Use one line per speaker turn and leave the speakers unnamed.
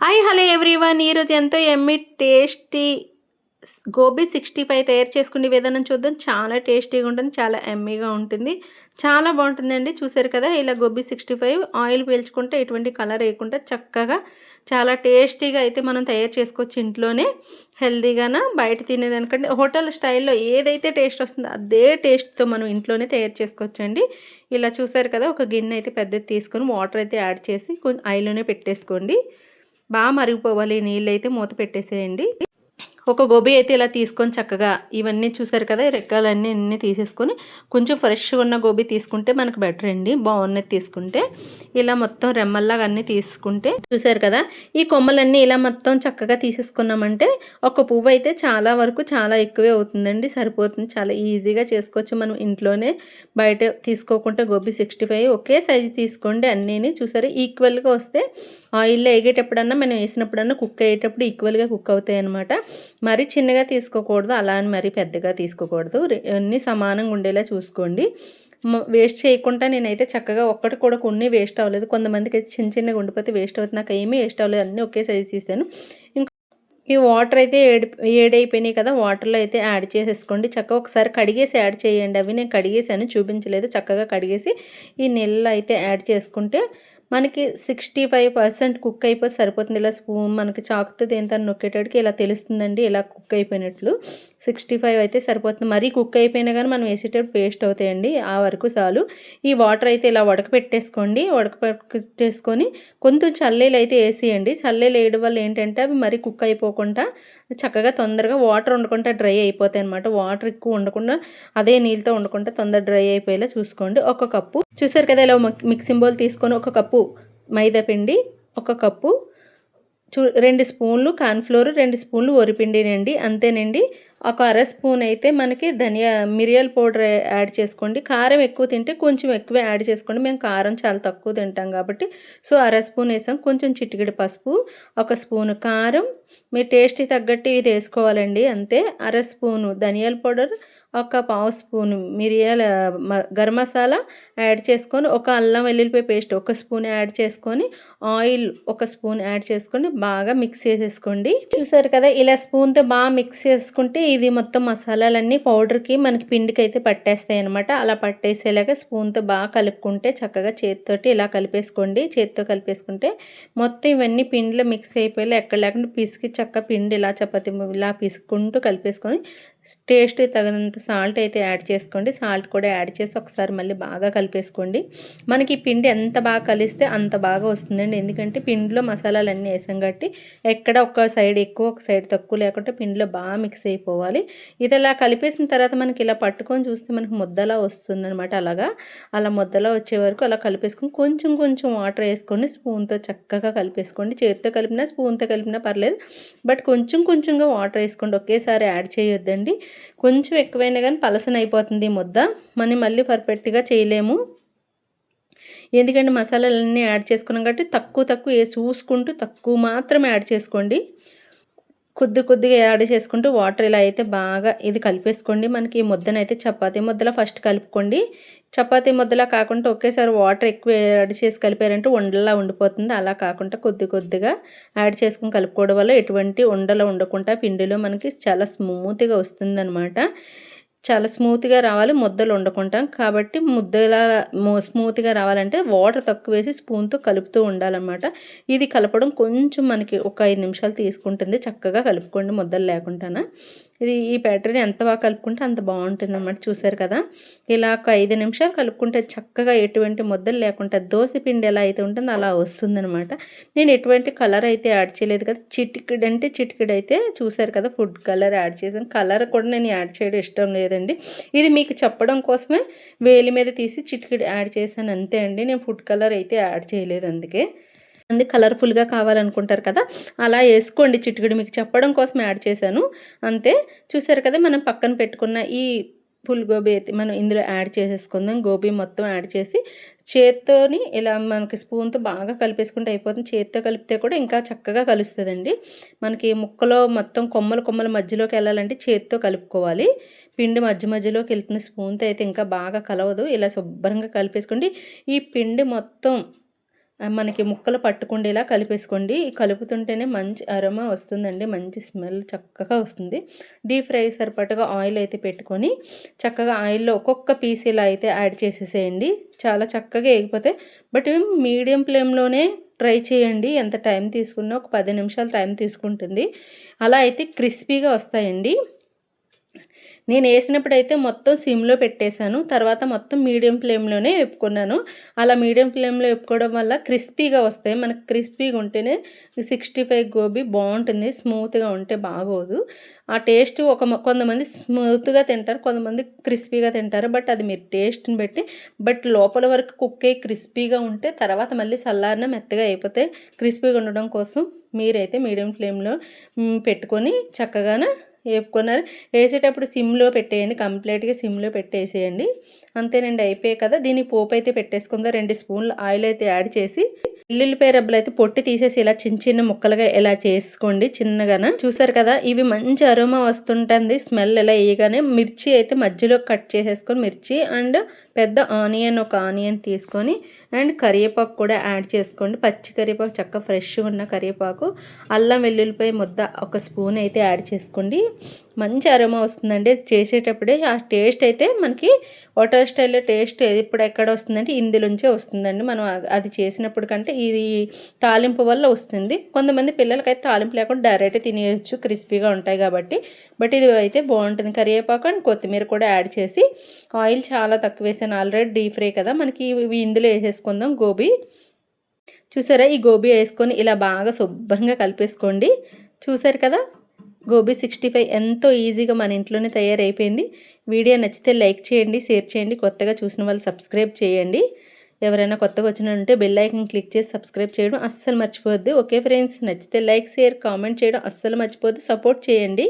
Hi hello everyone ఈరోజు ఎంతో yummy tasty gobi sixty five తయారు చేసుకునే విధానం చూద్దాం. చాలా టేస్టీగా ఉంటుంది చాలా ఎమ్మీగా ఉంటుంది. చాలా బాగుంటుందండి. చూసారు కదా ఇలా గోబీ సిక్స్టీ ఫైవ్ ఆయిల్ పీల్చుకుంటే ఎటువంటి కలర్ వేయకుండా చక్కగా చాలా టేస్టీగా అయితే మనం తయారు చేసుకోవచ్చు ఇంట్లోనే. హెల్దీగాన బయట తినేదానికంటే హోటల్ స్టైల్లో ఏదైతే టేస్ట్ వస్తుందో అదే టేస్ట్తో మనం ఇంట్లోనే తయారు చేసుకోవచ్చండి. ఇలా చూసారు కదా ఒక గిన్నె అయితే పెద్దది తీసుకొని వాటర్ అయితే యాడ్ చేసి కొంచెం ఆయిల్లోనే పెట్టేసుకోండి. బాగా మరిగిపోవాలి నీళ్ళు అయితే మూత పెట్టేసేయండి. ఒక గోబీ అయితే ఇలా తీసుకొని చక్కగా ఇవన్నీ చూసారు కదా రెక్కలన్నీ అన్నీ తీసేసుకొని కొంచెం ఫ్రెష్గా ఉన్న గోబీ తీసుకుంటే మనకు బెటర్ అండి. బాగున్నది తీసుకుంటే. ఇలా మొత్తం రెమ్మల్లాగా అన్నీ తీసుకుంటే చూసారు కదా ఈ కొమ్మలన్నీ ఇలా మొత్తం చక్కగా తీసేసుకున్నామంటే ఒక పువ్వు అయితే చాలా వరకు చాలా ఎక్కువే అవుతుందండి సరిపోతుంది. చాలా ఈజీగా చేసుకోవచ్చు. మనం ఇంట్లోనే బయట తీసుకోకుండా గోబీ సిక్స్టీ ఫైవ్ ఒకే సైజు తీసుకోండి అన్నీని. చూసారు ఈక్వల్గా వస్తే ఆయిల్లో వేగేటప్పుడన్నా మనం వేసినప్పుడన్నా కుక్ అయ్యేటప్పుడు ఈక్వల్గా కుక్ అవుతాయి అనమాట మరీ చిన్నగా తీసుకోకూడదు అలా అని మరీ పెద్దగా తీసుకోకూడదు. అన్నీ సమానంగా ఉండేలా చూసుకోండి. వేస్ట్ చేయకుండా నేనైతే చక్కగా ఒక్కటి కూడా కొన్ని వేస్ట్ అవ్వలేదు. కొంతమందికి అయితే చిన్న చిన్నగా ఉండిపోతే వేస్ట్ అవుతుంది. నాకు ఏమీ వేస్ట్ అవ్వలేదు. అన్నీ ఒకే సైజు తీసాను. ఇంకా ఈ వాటర్ అయితే ఏడి ఏడైపోయినాయి కదా వాటర్లో అయితే యాడ్ చేసేసుకోండి. చక్కగా ఒకసారి కడిగేసి యాడ్ చేయండి. అవి నేను కడిగేసాను చూపించలేదు. చక్కగా కడిగేసి ఈ నీళ్ళు అయితే యాడ్ చేసుకుంటే మనకి సిక్స్టీ ఫైవ్ పర్సెంట్ కుక్ అయిపోతే సరిపోతుంది. ఇలా స్పూన్ మనకి చాకుతో దేంతో నొక్కేటట్టుకి ఇలా తెలుస్తుందండి ఇలా కుక్ అయిపోయినట్లు. సిక్స్టీ ఫైవ్ అయితే సరిపోతుంది. మరీ కుక్ అయిపోయినా కానీ మనం వేసేటప్పుడు పేస్ట్ అవుతాయండి ఆ వరకు చాలు. ఈ వాటర్ అయితే ఇలా ఉడకపెట్టేసుకోండి ఉడకపెట్టేసుకొని కొంచెం చల్లీలు అయితే వేసేయండి. చల్లీలు వేయడం వల్ల ఏంటంటే అవి మరీ కుక్ అయిపోకుండా చక్కగా తొందరగా వాటర్ ఉండకుండా డ్రై అయిపోతాయి అనమాట వాటర్ ఎక్కువ ఉండకుండా అదే నీళ్ళతో ఉండకుండా తొందర డ్రై అయిపోయేలా చూసుకోండి. ఒక కప్పు చూసారు కదా ఇలా మిక్సింగ్ బౌల్ తీసుకొని ఒక కప్పు మైదా పిండి ఒక కప్పు చూ రెండు స్పూన్లు కార్న్ఫ్లోర్ రెండు స్పూన్లు వరిపిండినండి అంతేనండి. ఒక అర స్పూన్ అయితే మనకి ధనియా మిరియాల పౌడర్ యాడ్ చేసుకోండి. కారం ఎక్కువ తింటే కొంచెం ఎక్కువ యాడ్ చేసుకోండి. మేము కారం చాలా తక్కువ తింటాం కాబట్టి. సో అర స్పూన్ వేసాం. కొంచెం చిటికిడి పసుపు ఒక స్పూన్ కారం. మీ టేస్ట్ తగ్గట్టు ఇది వేసుకోవాలండి. అంతే. అర స్పూను ధనియాల పౌడర్ ఒక పావు స్పూన్ మిరియాల గరం మసాలా యాడ్ చేసుకొని ఒక అల్లం వెల్లుల్లిపాయ పేస్ట్ ఒక స్పూన్ యాడ్ చేసుకొని ఆయిల్ ఒక స్పూన్ యాడ్ చేసుకొని బాగా మిక్స్ చేసేసుకోండి. చూసారు కదా ఇలా స్పూన్తో బాగా మిక్స్ చేసుకుంటే ఇది మొత్తం మసాలాలన్నీ పౌడర్కి మనకి పిండికి అయితే పట్టేస్తాయి అనమాట అలా పట్టేసేలాగా స్పూన్తో బాగా కలుపుకుంటే చక్కగా చేతితోటి ఇలా కలిపేసుకోండి. చేతితో కలిపేసుకుంటే మొత్తం ఇవన్నీ పిండిలో మిక్స్ అయిపోయి ఎక్కడ లేకుండా పిసికి చక్క పిండి ఇలా చపాతి ఇలా పిసుకుంటూ కలిపేసుకొని టేస్ట్ తగినంత సాల్ట్ అయితే యాడ్ చేసుకోండి. సాల్ట్ కూడా యాడ్ చేసి ఒకసారి మళ్ళీ బాగా కలిపేసుకోండి. మనకి పిండి ఎంత బాగా కలిస్తే అంత బాగా వస్తుందండి. ఎందుకంటే పిండిలో మసాలాలు అన్నీ వేసాం కాబట్టి ఎక్కడ ఒక సైడ్ ఎక్కువ ఒక సైడ్ తక్కువ లేకుండా పిండిలో బాగా మిక్స్ అయిపోవాలి. ఇది ఇలా కలిపేసిన తర్వాత మనకి ఇలా పట్టుకొని చూస్తే మనకి ముద్దలా వస్తుందనమాట అలాగా. అలా ముద్దలా వచ్చే వరకు అలా కలిపేసుకొని కొంచెం కొంచెం వాటర్ వేసుకొని స్పూన్తో చక్కగా కలిపేసుకోండి. చేతితో కలిపినా స్పూన్తో కలిపినా పర్లేదు. బట్ కొంచెం కొంచెంగా వాటర్ వేసుకోండి. ఒకేసారి యాడ్ చేయొద్దండి. కొంచెం ఎక్కువైనా కానీ పలసన అయిపోతుంది ముద్ద. మనం మళ్ళీ పర్ఫెక్ట్గా చేయలేము. ఎందుకంటే మసాలాలన్నీ యాడ్ చేసుకున్నాం కాబట్టి తక్కువ తక్కువ వేసి చూసుకుంటూ తక్కువ మాత్రమే యాడ్ చేసుకోండి. కొద్ది కొద్దిగా యాడ్ చేసుకుంటూ వాటర్ ఇలా అయితే బాగా ఇది కలిపేసుకోండి. మనకి ఈ ముద్దనైతే చపాతీ ముద్దలా ఫస్ట్ కలుపుకోండి. చపాతీ ముద్దలా కాకుండా ఒకేసారి వాటర్ ఎక్కువ యాడ్ చేసి కలిపారంటే ఉండలా ఉండిపోతుంది. అలా కాకుండా కొద్ది కొద్దిగా యాడ్ చేసుకుని కలుపుకోవడం వల్ల ఎటువంటి ఉండలు ఉండకుండా పిండిలో మనకి చాలా స్మూత్గా వస్తుందన్నమాట. చాలా స్మూత్గా రావాలి ముద్దలు వండుకుంటాం. కాబట్టి ముద్దలా స్మూత్గా రావాలంటే వాటర్ తక్కువ వేసి స్పూన్తో కలుపుతూ ఉండాలన్నమాట. ఇది కలపడం కొంచెం మనకి ఒక ఐదు నిమిషాలు తీసుకుంటుంది. చక్కగా కలుపుకోండి ముద్దలు లేకుండా ఇది ఈ బ్యాటరీని ఎంత బాగా కలుపుకుంటే అంత బాగుంటుంది అన్నమాట చూసారు కదా? ఇలా ఒక ఐదు నిమిషాలు కలుపుకుంటే చక్కగా ఎటువంటి ముద్దలు లేకుండా దోశ పిండి ఎలా అయితే ఉంటుందో అలా వస్తుందనమాట నేను ఎటువంటి కలర్ అయితే యాడ్ చేయలేదు కదా? చిటికిడ్ అంటే చిటికిడ్ అయితే చూసారు కదా? ఫుడ్ కలర్ యాడ్ చేశాను. కలర్ కూడా నేను యాడ్ చేయడం ఇష్టం లేదండి. ఇది మీకు చెప్పడం కోసమే వేలి మీద తీసి చిటికిడ్ యాడ్ చేశాను. అంతే అండి. నేను ఫుడ్ కలర్ అయితే యాడ్ చేయలేదు అందుకే. మంది కలర్ఫుల్గా కావాలనుకుంటారు కదా అలా వేసుకోండి చిటికెడు. మీకు చెప్పడం కోసం యాడ్ చేశాను. అంతే. చూసారు కదా మనం పక్కన పెట్టుకున్న ఈ ఫుల్ గోబీ అయితే మనం ఇందులో యాడ్ చేసేసుకుందాం. గోబీ మొత్తం యాడ్ చేసి చేత్తోని ఇలా మనకి స్పూన్తో బాగా కలిపేసుకుంటే అయిపోతుంది. చేత్తో కలిపితే కూడా ఇంకా చక్కగా కలుస్తుందండి. మనకి ముక్కలో మొత్తం కొమ్మలు కొమ్మల మధ్యలోకి వెళ్ళాలంటే చేత్తో కలుపుకోవాలి. పిండి మధ్య మధ్యలోకి వెళ్తున్న స్పూన్తో అయితే ఇంకా బాగా కలవదు. ఇలా శుభ్రంగా కలిపేసుకోండి. ఈ పిండి మొత్తం మనకి ముక్కలు పట్టుకుండేలా కలిపేసుకోండి. కలుపుతుంటేనే మంచి అరమ వస్తుందండి. మంచి స్మెల్ చక్కగా వస్తుంది. డీప్ ఫ్రై సరిపడగా ఆయిల్ అయితే పెట్టుకొని చక్కగా ఆయిల్లో ఒక్కొక్క పీస్ ఇలా అయితే యాడ్ చేసేసేయండి. చాలా చక్కగా వేగిపోతే బట్ మీడియం ఫ్లేమ్లోనే ట్రై చేయండి. ఎంత టైం తీసుకున్నా ఒక పది నిమిషాలు టైం తీసుకుంటుంది. అలా అయితే క్రిస్పీగా వస్తాయండి. నేను వేసినప్పుడు అయితే మొత్తం సిమ్లో పెట్టేశాను. తర్వాత మొత్తం మీడియం ఫ్లేమ్లోనే వేపుకున్నాను. అలా మీడియం ఫ్లేమ్లో వేపుకోవడం వల్ల క్రిస్పీగా వస్తాయి. మనకు క్రిస్పీగా ఉంటేనే సిక్స్టీ ఫైవ్ గోబీ బాగుంటుంది. స్మూత్గా ఉంటే బాగోదు. ఆ టేస్ట్ ఒక కొంతమంది స్మూత్గా తింటారు కొంతమంది క్రిస్పీగా తింటారు. బట్ అది మీరు టేస్ట్ని బట్టి బట్ లోపల వరకు కుక్ అయ్యి క్రిస్పీగా ఉంటే తర్వాత మళ్ళీ చల్లారిన మెత్తగా అయిపోతే క్రిస్పీగా ఉండడం కోసం మీరైతే మీడియం ఫ్లేమ్లో పెట్టుకొని చక్కగానే వేపుకున్నారు వేసేటప్పుడు సిమ్లో పెట్టేయండి. కంప్లీట్గా సిమ్లో పెట్టేసేయండి. అంతేనండి అయిపోయాయి కదా. దీన్ని పోపు అయితే పెట్టేసుకుందా. రెండు స్పూన్లు ఆయిల్ అయితే యాడ్ చేసి ఎల్లుల్లిపాయ రబ్బలు అయితే పొట్టి తీసేసి ఇలా చిన్న చిన్న ముక్కలుగా ఇలా చేసుకోండి చిన్నగాన. చూసారు కదా ఇవి మంచి అరోమా వస్తుంటుంది. స్మెల్ ఇలా వేయగానే మిర్చి అయితే మధ్యలో కట్ చేసేసుకొని మిర్చి అండ్ పెద్ద ఆనియన్ ఒక ఆనియన్ తీసుకొని అండ్ కరివేపాకు కూడా యాడ్ చేసుకోండి. పచ్చి కరివేపాకు చక్క ఫ్రెష్గా ఉన్న కరివేపాకు. అల్లం వెల్లుల్లిపాయ ముద్ద ఒక స్పూన్ అయితే యాడ్ చేసుకోండి. మంచి అరోమా వస్తుందండి. అది చేసేటప్పుడే ఆ టేస్ట్ అయితే మనకి వాటర్ హోటల్ స్టైల్లో టేస్ట్ ఇప్పుడు ఎక్కడ వస్తుందంటే ఇందులోంచే వస్తుందండి. మనం అది చేసినప్పుడు కంటే ఇది తాలింపు వల్ల వస్తుంది. కొంతమంది పిల్లలకైతే తాలింపు లేకుండా డైరెక్ట్ తినేయచ్చు క్రిస్పీగా ఉంటాయి కాబట్టి. బట్ ఇది అయితే బాగుంటుంది. కరివేపాకు అండ్ కొత్తిమీర కూడా యాడ్ చేసి ఆయిల్ చాలా తక్కువ వేసాను. ఆల్రెడీ డీప్ ఫ్రై కదా. మనకి ఇవి ఇందులో వేసేసుకుందాం. గోబీ. చూసారా? ఈ గోబీ వేసుకొని ఇలా బాగా శుభ్రంగా కలిపేసుకోండి. చూసారు కదా? గోబీ సిక్స్టీ ఫైవ్ ఎంతో ఈజీగా మన ఇంట్లోనే తయారైపోయింది. వీడియో నచ్చితే లైక్ చేయండి షేర్ చేయండి కొత్తగా చూసిన వాళ్ళు సబ్స్క్రైబ్ చేయండి. ఎవరైనా కొత్తగా వచ్చినంటే బెల్ ఐకన్ క్లిక్ చేసి సబ్స్క్రైబ్ చేయడం అస్సలు మర్చిపోద్ది ఓకే ఫ్రెండ్స్ నచ్చితే లైక్ షేర్ కామెంట్ చేయడం అస్సలు మర్చిపోద్ది సపోర్ట్ చేయండి.